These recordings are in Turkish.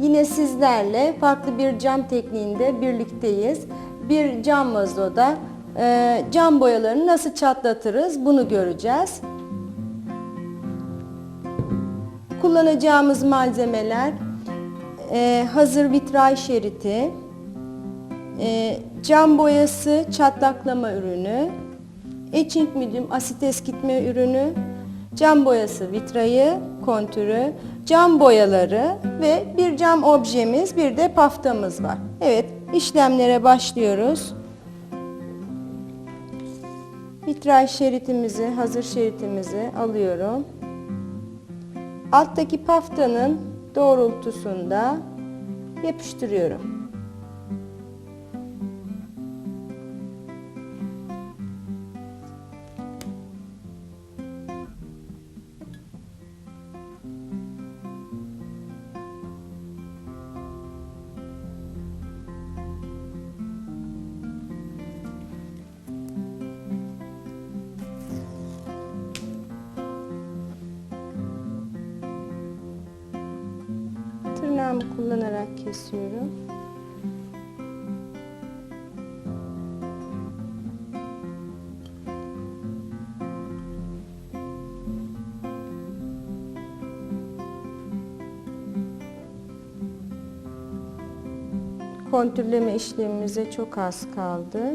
Yine sizlerle farklı bir cam tekniğinde birlikteyiz. Bir cam vazoda e, cam boyalarını nasıl çatlatırız bunu göreceğiz. Kullanacağımız malzemeler e, hazır vitray şeriti, e, cam boyası çatlaklama ürünü, etching medium asit eskitme ürünü, cam boyası vitrayı, kontürü, cam boyaları ve bir cam objemiz, bir de paftamız var. Evet, işlemlere başlıyoruz. Vitray şeritimizi, hazır şeritimizi alıyorum. Alttaki paftanın doğrultusunda yapıştırıyorum. Tırnağımı kullanarak kesiyorum. Kontürleme işlemimize çok az kaldı.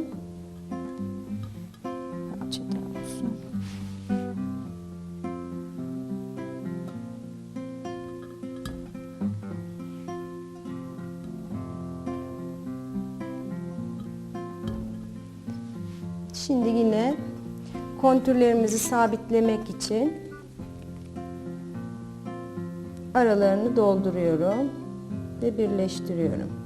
Şimdi yine kontürlerimizi sabitlemek için aralarını dolduruyorum ve birleştiriyorum.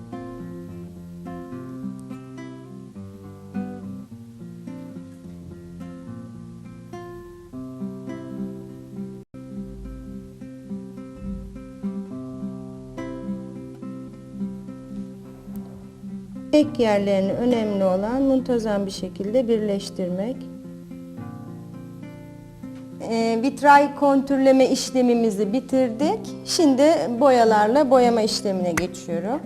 Ek yerlerini önemli olan muntazam bir şekilde birleştirmek. Ee, vitray kontürleme işlemimizi bitirdik. Şimdi boyalarla boyama işlemine geçiyorum.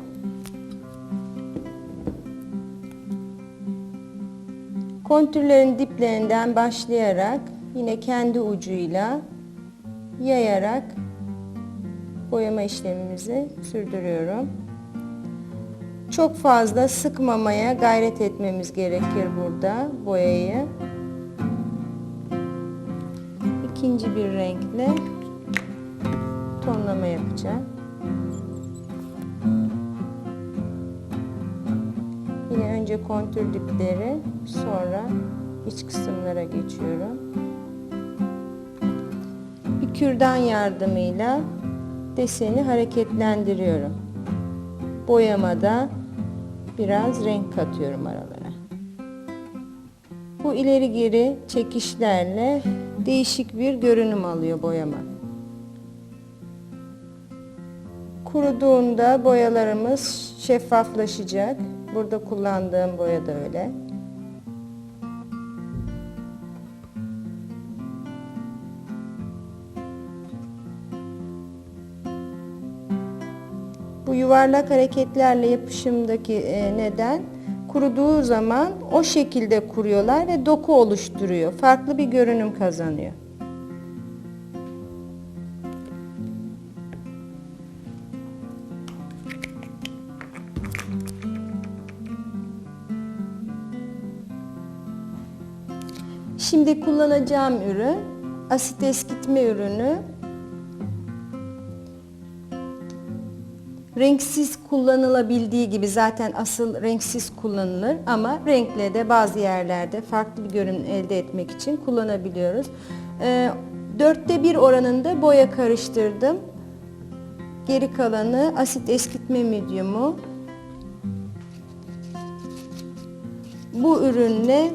Kontürlerin diplerinden başlayarak yine kendi ucuyla yayarak boyama işlemimizi sürdürüyorum. Çok fazla sıkmamaya gayret etmemiz gerekir burada boyayı. İkinci bir renkle tonlama yapacağım. Yine önce kontür dipleri sonra iç kısımlara geçiyorum. Bir kürdan yardımıyla deseni hareketlendiriyorum. Boyamada biraz renk katıyorum aralara. Bu ileri geri çekişlerle değişik bir görünüm alıyor boyama. Kuruduğunda boyalarımız şeffaflaşacak. Burada kullandığım boya da öyle. Bu yuvarlak hareketlerle yapışımdaki e, neden kuruduğu zaman o şekilde kuruyorlar ve doku oluşturuyor. Farklı bir görünüm kazanıyor. Şimdi kullanacağım ürün asit eskitme ürünü. Renksiz kullanılabildiği gibi zaten asıl renksiz kullanılır ama renkle de bazı yerlerde farklı bir görünüm elde etmek için kullanabiliyoruz. Ee, dörtte bir oranında boya karıştırdım. Geri kalanı asit eskitme medium'u. Bu ürünle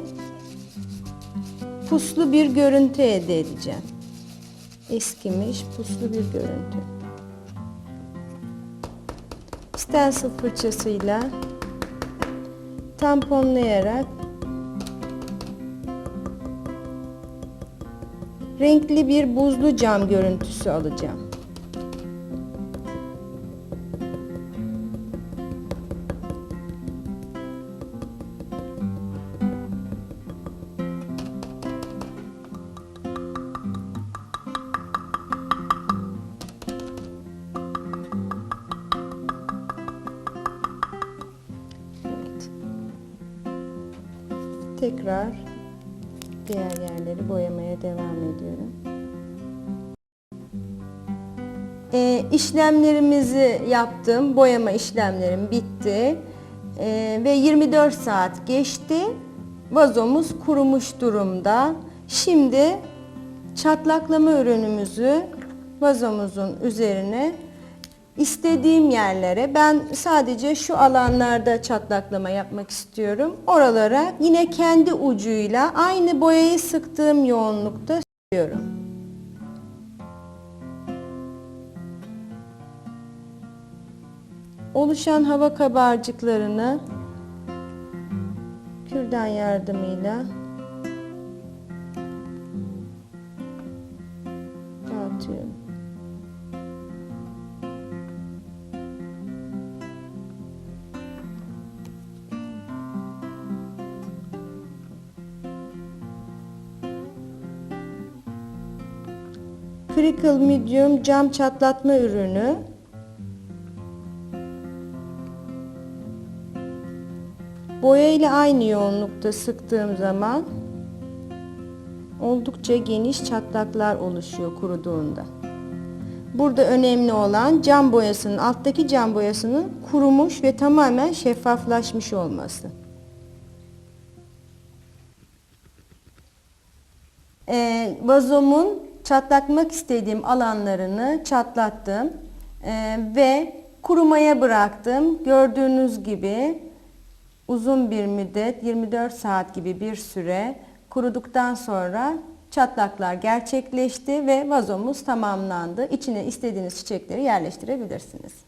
puslu bir görüntü elde edeceğim. Eskimiş puslu bir görüntü. Stencil fırçasıyla tamponlayarak renkli bir buzlu cam görüntüsü alacağım. Tekrar diğer yerleri boyamaya devam ediyorum. E, işlemlerimizi yaptım. Boyama işlemlerim bitti. E, ve 24 saat geçti. Vazomuz kurumuş durumda. Şimdi çatlaklama ürünümüzü vazomuzun üzerine istediğim yerlere ben sadece şu alanlarda çatlaklama yapmak istiyorum. Oralara yine kendi ucuyla aynı boyayı sıktığım yoğunlukta sürüyorum. Oluşan hava kabarcıklarını kürdan yardımıyla dağıtıyorum. Crinkle Medium cam çatlatma ürünü. Boya ile aynı yoğunlukta sıktığım zaman oldukça geniş çatlaklar oluşuyor kuruduğunda. Burada önemli olan cam boyasının alttaki cam boyasının kurumuş ve tamamen şeffaflaşmış olması. Ee, vazomun çatlatmak istediğim alanlarını çatlattım Ee, ve kurumaya bıraktım. Gördüğünüz gibi uzun bir müddet 24 saat gibi bir süre kuruduktan sonra çatlaklar gerçekleşti ve vazomuz tamamlandı. İçine istediğiniz çiçekleri yerleştirebilirsiniz.